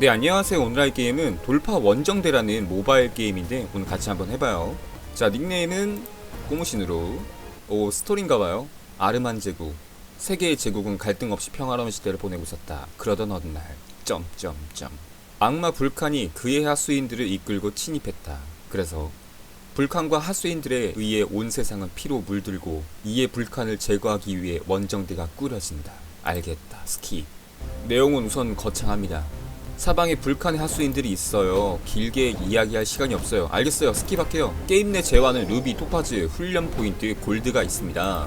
네 안녕하세요. 오늘 할 게임은 돌파 원정대라는 모바일 게임인데 오늘 같이 한번 해봐요. 자 닉네임은 꼬무신으로. 오 스토리인가봐요. 아르만 제국. 세계의 제국은 갈등 없이 평화로운 시대를 보내고 있었다. 그러던 어느 날 점점점. 악마 불칸이 그의 하수인들을 이끌고 침입했다. 그래서 불칸과 하수인들에 의해 온 세상은 피로 물들고 이에 불칸을 제거하기 위해 원정대가 꾸려진다. 알겠다 스킵 내용은 우선 거창합니다 사방에 불칸의 하수인들이 있어요. 길게 이야기할 시간이 없어요. 알겠어요. 스킵할게요. 게임 내 재화는 루비, 토파즈, 훈련 포인트, 골드가 있습니다.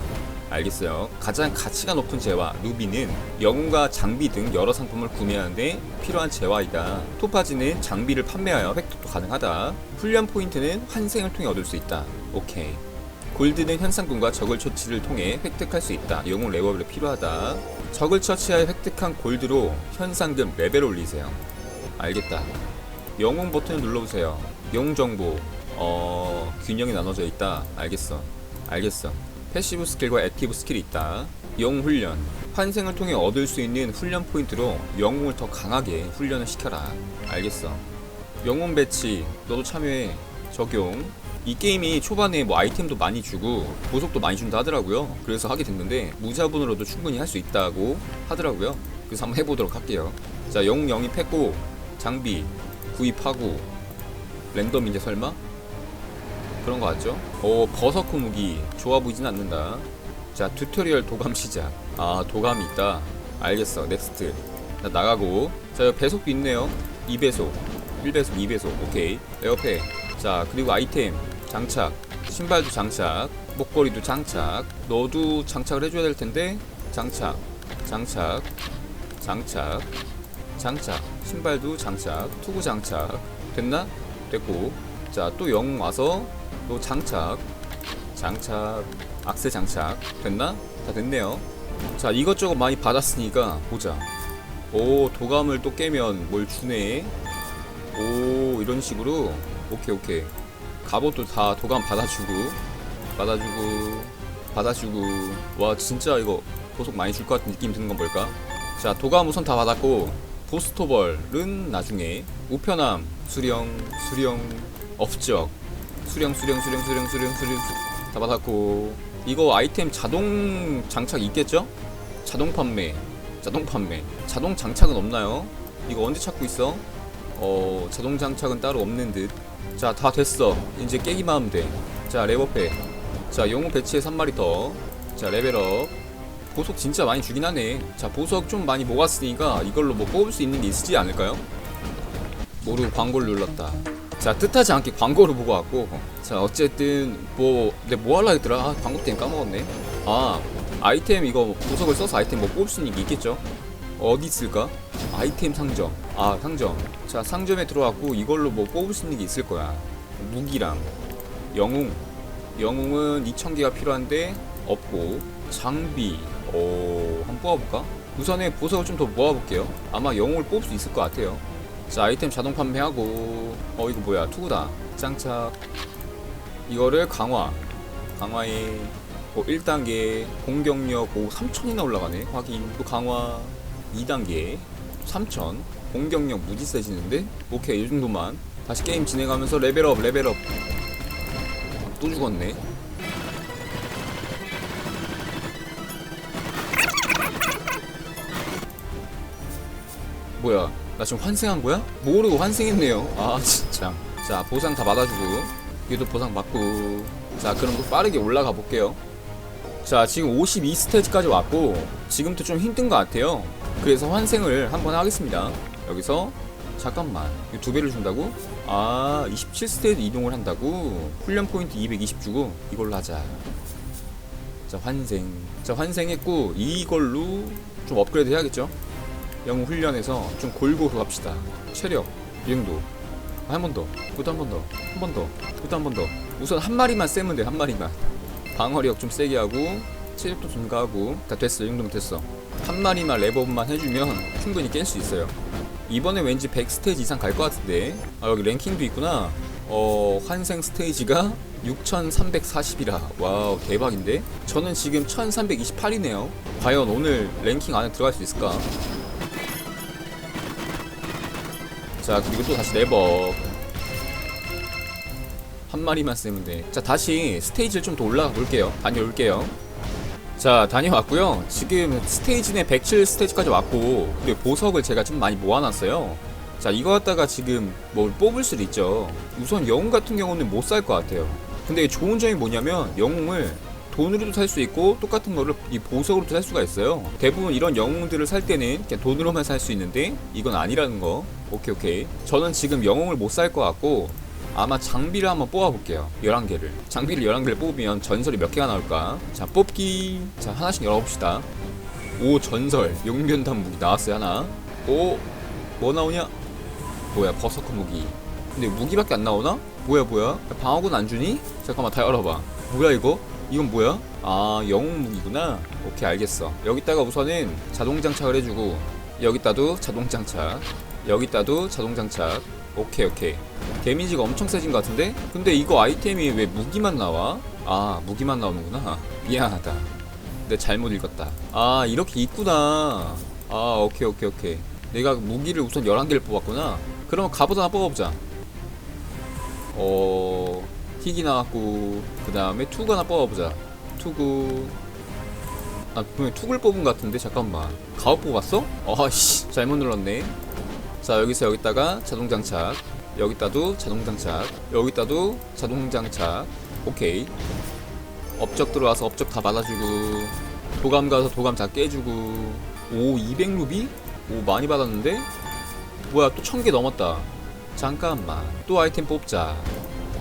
알겠어요. 가장 가치가 높은 재화, 루비는 영웅과 장비 등 여러 상품을 구매하는데 필요한 재화이다. 토파즈는 장비를 판매하여 획득도 가능하다. 훈련 포인트는 환생을 통해 얻을 수 있다. 오케이. 골드는 현상금과 적을 처치를 통해 획득할 수 있다. 영웅 레벨이 필요하다. 적을 처치하여 획득한 골드로 현상금 레벨 올리세요. 알겠다. 영웅 버튼을 눌러보세요. 영웅 정보. 어, 균형이 나눠져 있다. 알겠어. 알겠어. 패시브 스킬과 액티브 스킬이 있다. 영웅 훈련. 환생을 통해 얻을 수 있는 훈련 포인트로 영웅을 더 강하게 훈련을 시켜라. 알겠어. 영웅 배치. 너도 참여해. 적용. 이 게임이 초반에 뭐 아이템도 많이 주고 보석도 많이 준다 하더라고요. 그래서 하게 됐는데 무자본으로도 충분히 할 수 있다고 하더라고요. 그래서 한번 해보도록 할게요. 자, 영웅 영입했고 장비 구입하고 랜덤 이제 설마 그런 거 같죠? 어 버서크 무기 좋아 보이진 않는다. 자 튜토리얼 도감 시작. 아 도감이 있다. 알겠어. 넥스트. 자 나가고 자 배속도 있네요. 2배속, 1배속, 2배속. 오케이. 옆에 자 그리고 아이템 장착 신발도 장착 목걸이도 장착 너도 장착을 해줘야 될 텐데 장착 장착 장착 장착 신발도 장착 투구 장착 됐나? 됐고. 자 또 영 와서 또 장착 장착 악세 장착 됐나? 다 됐네요. 자 이것저것 많이 받았으니까 보자. 오 도감을 또 깨면 뭘 주네? 오 이런 식으로 오케이 오케이. 갑옷도 다 도감 받아주고 받아주고 받아주고. 와 진짜 이거 보석 많이 줄 것 같은 느낌 드는 건 뭘까? 자 도감 우선 다 받았고 보스토벌은 나중에 우편함 수령 수령 업적. 수령 수령 수령 수령 수령 수령 다 받았고. 이거 아이템 자동 장착 있겠죠? 자동 판매 자동 판매. 자동 장착은 없나요? 이거 언제 찾고 있어? 어 자동 장착은 따로 없는 듯 자 다 됐어. 이제 깨기만 하면 돼 자 레버페 자 영웅 배치에 3마리 더 자 레벨업. 보석 진짜 많이 주긴 하네. 자 보석 좀 많이 모았으니까 이걸로 뭐 뽑을 수 있는 게 있지 않을까요? 모르고 광고를 눌렀다. 자 뜻하지 않게 광고를 보고 왔고. 자 어쨌든 뭐 내가 뭐 할라 했더라? 아, 광고 때문에 까먹었네. 아 아이템 이거 보석을 써서 아이템 뭐 뽑을 수 있는 게 있겠죠 어디 있을까? 아이템 상점. 아 상점. 자 상점에 들어왔고 이걸로 뭐 뽑을 수 있는 게 있을 거야. 무기랑. 영웅. 영웅은 2000개가 필요한데 없고. 장비. 오 한번 뽑아볼까? 우선에 보석을 좀 더 모아볼게요. 아마 영웅을 뽑을 수 있을 것 같아요. 자 아이템 자동 판매하고. 어 이거 뭐야? 투구다. 장착. 이거를 강화. 강화에 어, 1단계 공격력 오 3000이나 올라가네. 확인. 또 강화 2단계 3000 공격력 무지 세지는데? 오케이 이 정도만. 다시 게임 진행하면서 레벨업 레벨업. 또 죽었네. 뭐야 나 지금 환생한 거야? 모르고 환생했네요. 아 진짜. 자 보상 다 받아주고. 얘도 보상 받고. 자 그럼 또 빠르게 올라가 볼게요. 자 지금 52스테이지까지 왔고 지금부터 좀 힘든 것 같아요 그래서 환생을 한번 하겠습니다. 여기서 잠깐만 두 배를 준다고? 아 27스테이지 이동을 한다고? 훈련 포인트 220 주고 이걸로 하자. 자 환생. 자 환생했고 이걸로 좀 업그레이드 해야겠죠? 영웅 훈련에서 좀 골고루 갑시다. 체력 이 정도. 한번 더 그것도 한 번 더 한 번 더 그것도 한 번 더. 우선 한 마리만 쎄면 돼 한 마리만. 방어력 좀 세게 하고 체력도 증가하고. 다 됐어 이 정도면 됐어 한 마리만 레버만 해주면 충분히 깰 수 있어요. 이번에 왠지 100 스테이지 이상 갈 것 같은데? 아 여기 랭킹도 있구나. 어 환생 스테이지가 6340이라. 와우 대박인데? 저는 지금 1328이네요. 과연 오늘 랭킹 안에 들어갈 수 있을까? 자 그리고 또 다시 레버 한 마리만 쓰면 돼자 다시 스테이지를 좀 더 올라가 볼게요. 다녀올게요 자 다녀왔고요. 지금 스테이지 내 107 스테이지까지 왔고 그리고 보석을 제가 좀 많이 모아놨어요. 자 이거 갖다가 지금 뭘 뽑을 수도 있죠. 우선 영웅 같은 경우는 못 살 것 같아요. 근데 좋은 점이 뭐냐면 영웅을 돈으로도 살 수 있고 똑같은 거를 이 보석으로도 살 수가 있어요. 대부분 이런 영웅들을 살 때는 그냥 돈으로만 살 수 있는데 이건 아니라는 거. 오케이 오케이. 저는 지금 영웅을 못 살 것 같고 아마 장비를 한번 뽑아볼게요. 11개를. 장비를 11개를 뽑으면 전설이 몇 개가 나올까? 자 뽑기. 자 하나씩 열어봅시다. 오 전설. 용변단 무기 나왔어요 하나. 오 뭐 나오냐? 뭐야 버서커 무기. 근데 무기밖에 안 나오나? 뭐야 뭐야? 방어군 안 주니? 잠깐만 다 열어봐. 뭐야 이거? 이건 뭐야? 아 영웅 무기구나. 오케이 알겠어. 여기다가 우선은 자동 장착을 해주고 여기다도 자동 장착 여기다도 자동 장착. 오케이 오케이. 데미지가 엄청 세진 것 같은데? 근데 이거 아이템이 왜 무기만 나와? 아 무기만 나오는구나. 미안하다. 내 잘못 읽었다. 아 이렇게 있구나. 아 오케이 오케이 오케이. 내가 무기를 우선 11개를 뽑았구나. 그러면 갑옷 하나 뽑아보자. 어... 틱이 나왔고 그 다음에 투구 하나 뽑아보자. 투구. 아 분명히 투구를 뽑은 것 같은데? 잠깐만. 가옷 뽑았어? 아씨. 잘못 눌렀네 자 여기서 여기다가 자동 장착 여기다도 자동 장착 여기다도 자동 장착. 오케이. 업적 들어와서 업적 다 받아주고 도감 가서 도감 다 깨주고. 오 200루비? 오 많이 받았는데? 뭐야 또 1000개 넘었다. 잠깐만. 또 아이템 뽑자.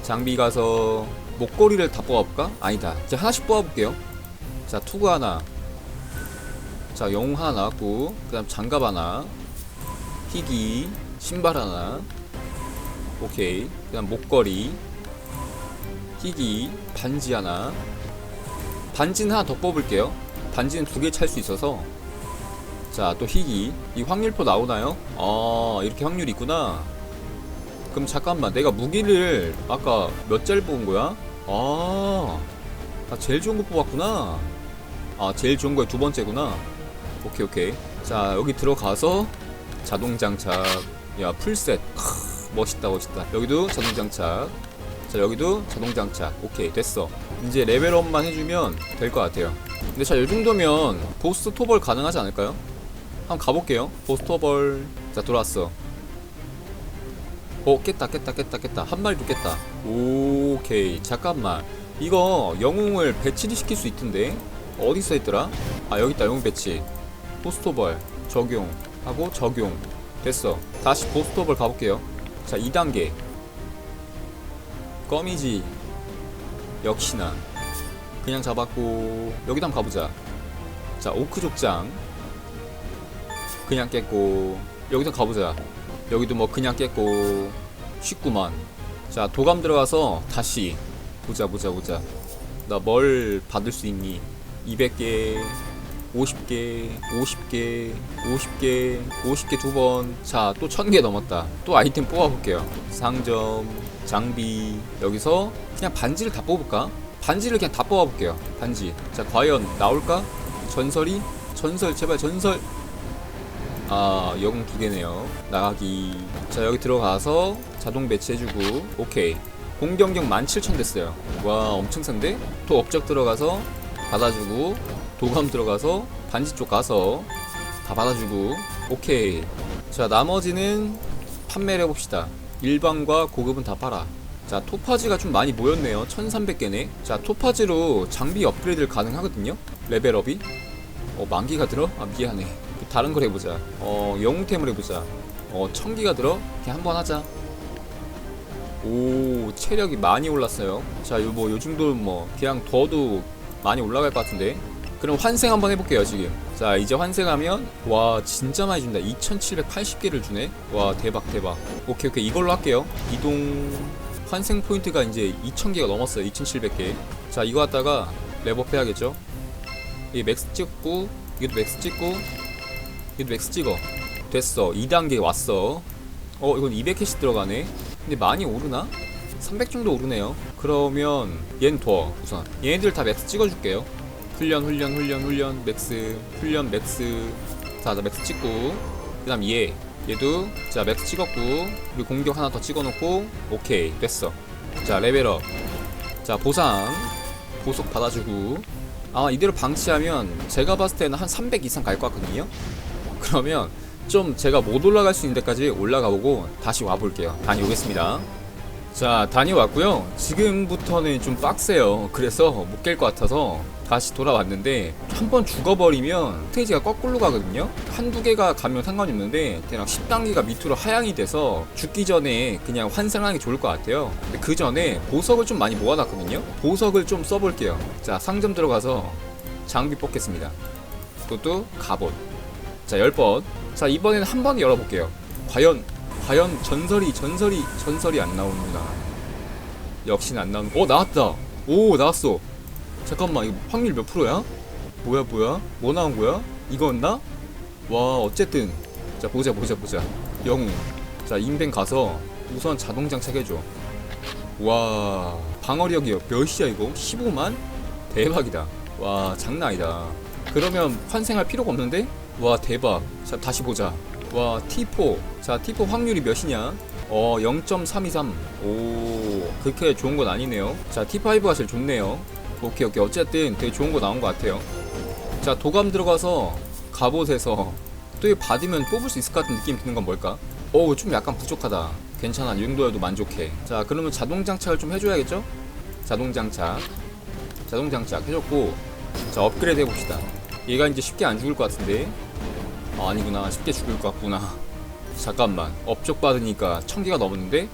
장비 가서 목걸이를 다 뽑아볼까? 아니다. 이제 하나씩 뽑아볼게요. 자 투구 하나. 자 영웅 하나 나왔고 그 다음 장갑 하나 희귀 신발 하나. 오케이. 그 다음 목걸이. 희귀 반지 하나. 반지는 하나 더 뽑을게요. 반지는 두 개 찰 수 있어서. 자 또 희귀 이 확률표 나오나요? 아 이렇게 확률이 있구나. 그럼 잠깐만. 내가 무기를 아까 몇 자리 뽑은 거야? 아, 나 제일 좋은 거 뽑았구나. 아 제일 좋은 거의 두 번째구나. 오케이 오케이. 자 여기 들어가서 자동 장착. 야 풀셋. 크, 멋있다 멋있다. 여기도 자동 장착. 자 여기도 자동 장착. 오케이 됐어. 이제 레벨업만 해주면 될 것 같아요. 근데 자 요정도면 보스 토벌 가능하지 않을까요? 한번 가볼게요. 보스 토벌. 자 돌아왔어. 어 깼다 깼다 깼다 깼다. 한 마리도 깼다. 오케이. 잠깐만. 이거 영웅을 배치를 시킬 수 있던데? 어디 써있더라? 아 여기 있다. 영웅 배치. 보스토벌. 적용 하고 적용. 됐어. 다시 보스토벌 가볼게요. 자 2단계. 껌이지. 역시나. 그냥 잡았고 여기도 한번 가보자. 자 오크 족장. 그냥 깼고 여기도 가보자. 여기도 뭐 그냥 깼고 쉽구만. 자 도감 들어가서 다시. 보자 보자 보자. 나 뭘 받을 수 있니? 200개 50개 50개 50개 50개 두 번 자 또 1000개 넘었다. 또 아이템 뽑아볼게요. 상점 장비. 여기서 그냥 반지를 다 뽑을까? 반지를 그냥 다 뽑아볼게요. 반지. 자 과연 나올까? 전설이? 전설 제발 전설. 아 영웅 두 개네요. 나가기. 자 여기 들어가서 자동 배치해주고. 오케이. 공격력 17,000 됐어요. 와 엄청 센데? 또 업적 들어가서 받아주고 도감 들어가서 반지 쪽 가서 다 받아주고 오케이. 자 나머지는 판매를 해봅시다. 일반과 고급은 다 팔아. 자 토파지가 좀 많이 모였네요. 1300개네. 자 토파지로 장비 업그레이드를 가능하거든요. 레벨업이. 어 만기가 들어? 아 미안해. 다른 걸 해보자. 어 영웅템을 해보자. 어 천기가 들어? 그냥 한번 하자. 오 체력이 많이 올랐어요. 자요뭐 요정도 뭐 그냥 더도 많이 올라갈 것 같은데 그럼 환생 한번 해볼게요 지금. 자 이제 환생하면 와 진짜 많이 준다. 2780개를 주네? 와 대박 대박. 오케이 오케이. 이걸로 할게요. 이동 환생 포인트가 이제 2000개가 넘었어요 2700개. 자 이거 갖다가 레버업 해야겠죠? 이 맥스 찍고 이것도 맥스 찍고 이것도 맥스 찍어. 됐어. 2단계 왔어. 어 이건 200캐시 들어가네. 근데 많이 오르나? 300 정도 오르네요. 그러면 얜둬 우선. 얘네들 다 맥스 찍어줄게요 훈련 훈련 훈련 훈련 맥스 훈련 맥스. 자 자 맥스 찍고. 그 다음 얘. 얘도 자 맥스 찍었고. 그리고 공격 하나 더 찍어놓고. 오케이 됐어. 자 레벨업. 자 보상. 보석 받아주고. 아 이대로 방치하면 제가 봤을 때는 한 300 이상 갈 것 같거든요. 그러면 좀 제가 못 올라갈 수 있는 데까지 올라가 보고 다시 와볼게요. 다녀오겠습니다 자 다녀왔고요. 지금부터는 좀 빡세요. 그래서 못 깰 것 같아서 다시 돌아왔는데 한 번 죽어버리면 스테이지가 거꾸로 가거든요. 한두 개가 가면 상관이 없는데 대략 10단계가 밑으로 하향이 돼서 죽기 전에 그냥 환생하는 게 좋을 것 같아요. 근데 그 전에 보석을 좀 많이 모아놨거든요. 보석을 좀 써볼게요. 자 상점 들어가서 장비 뽑겠습니다. 그것도 갑옷. 자 10번. 자 이번에는 한 번에 열어볼게요. 과연 과연 전설이 전설이 전설이 안 나오는구나 역시는 안 나오는 어 나왔다 오 나왔어 잠깐만 이거 확률 몇 프로야? 뭐야 뭐야 뭐 나온 거야? 이거였나? 와 어쨌든 자 보자 보자 보자 영웅 자 인벤 가서 우선 자동 장착해줘 와 방어력이 몇이야 이거? 15만? 대박이다 와 장난 아니다 그러면 환생할 필요가 없는데? 와 대박. 자 다시 보자. 와 T4 자 T4 확률이 몇이냐? 어 0.323. 오 그렇게 좋은 건 아니네요. 자 T5가 제일 좋네요. 오케이 오케이. 어쨌든 되게 좋은 거 나온 것 같아요. 자 도감 들어가서 갑옷에서 또 받으면 뽑을 수 있을 것 같은 느낌이 드는 건 뭘까? 어우 좀 약간 부족하다. 괜찮아. 이 정도여도 만족해. 자 그러면 자동 장착을 좀 해줘야겠죠? 자동 장착 자동 장착 해줬고 자 업그레이드 해봅시다. 얘가 이제 쉽게 안 죽을 것 같은데 아, 아니구나. 쉽게 죽을 것 같구나. 잠깐만. 업적 받으니까 1000개가 넘었는데?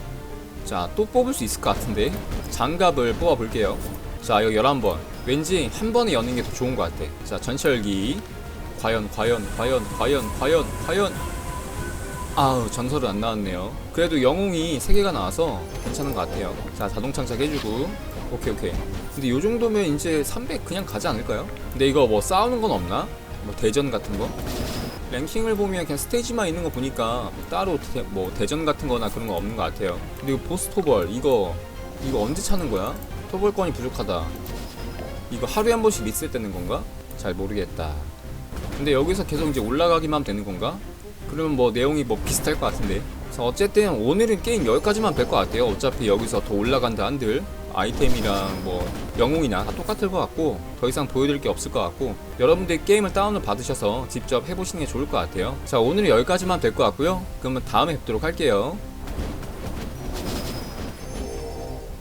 자 또 뽑을 수 있을 것 같은데? 장갑을 뽑아 볼게요. 자 이거 11번. 왠지 한 번에 여는 게 더 좋은 것 같아. 자 전철기. 과연 과연 과연 과연 과연 과연. 아우 전설은 안 나왔네요. 그래도 영웅이 3개가 나와서 괜찮은 것 같아요. 자 자동 장착해주고. 오케이 오케이. 근데 요 정도면 이제 300 그냥 가지 않을까요? 근데 이거 뭐 싸우는 건 없나? 뭐 대전 같은 거? 랭킹을 보면 그냥 스테이지만 있는 거 보니까 따로 대, 뭐 대전 같은 거나 그런 거 없는 것 같아요 이거 보스 토벌 이거 이거 언제 차는 거야? 토벌권이 부족하다 이거 하루에 한 번씩 리셋 되는 건가? 잘 모르겠다 근데 여기서 계속 이제 올라가기만 되는 건가? 그러면 뭐 내용이 뭐 비슷할 것 같은데 그래서 어쨌든 오늘은 게임 여기까지만 뵐 것 같아요 어차피 여기서 더 올라간다 한들 아이템이랑 뭐 영웅이나 다 똑같을 것 같고 더 이상 보여드릴 게 없을 것 같고 여러분들 게임을 다운을 받으셔서 직접 해보시는 게 좋을 것 같아요. 자 오늘은 여기까지만 뵐것 같고요. 그러면 다음에 뵙도록 할게요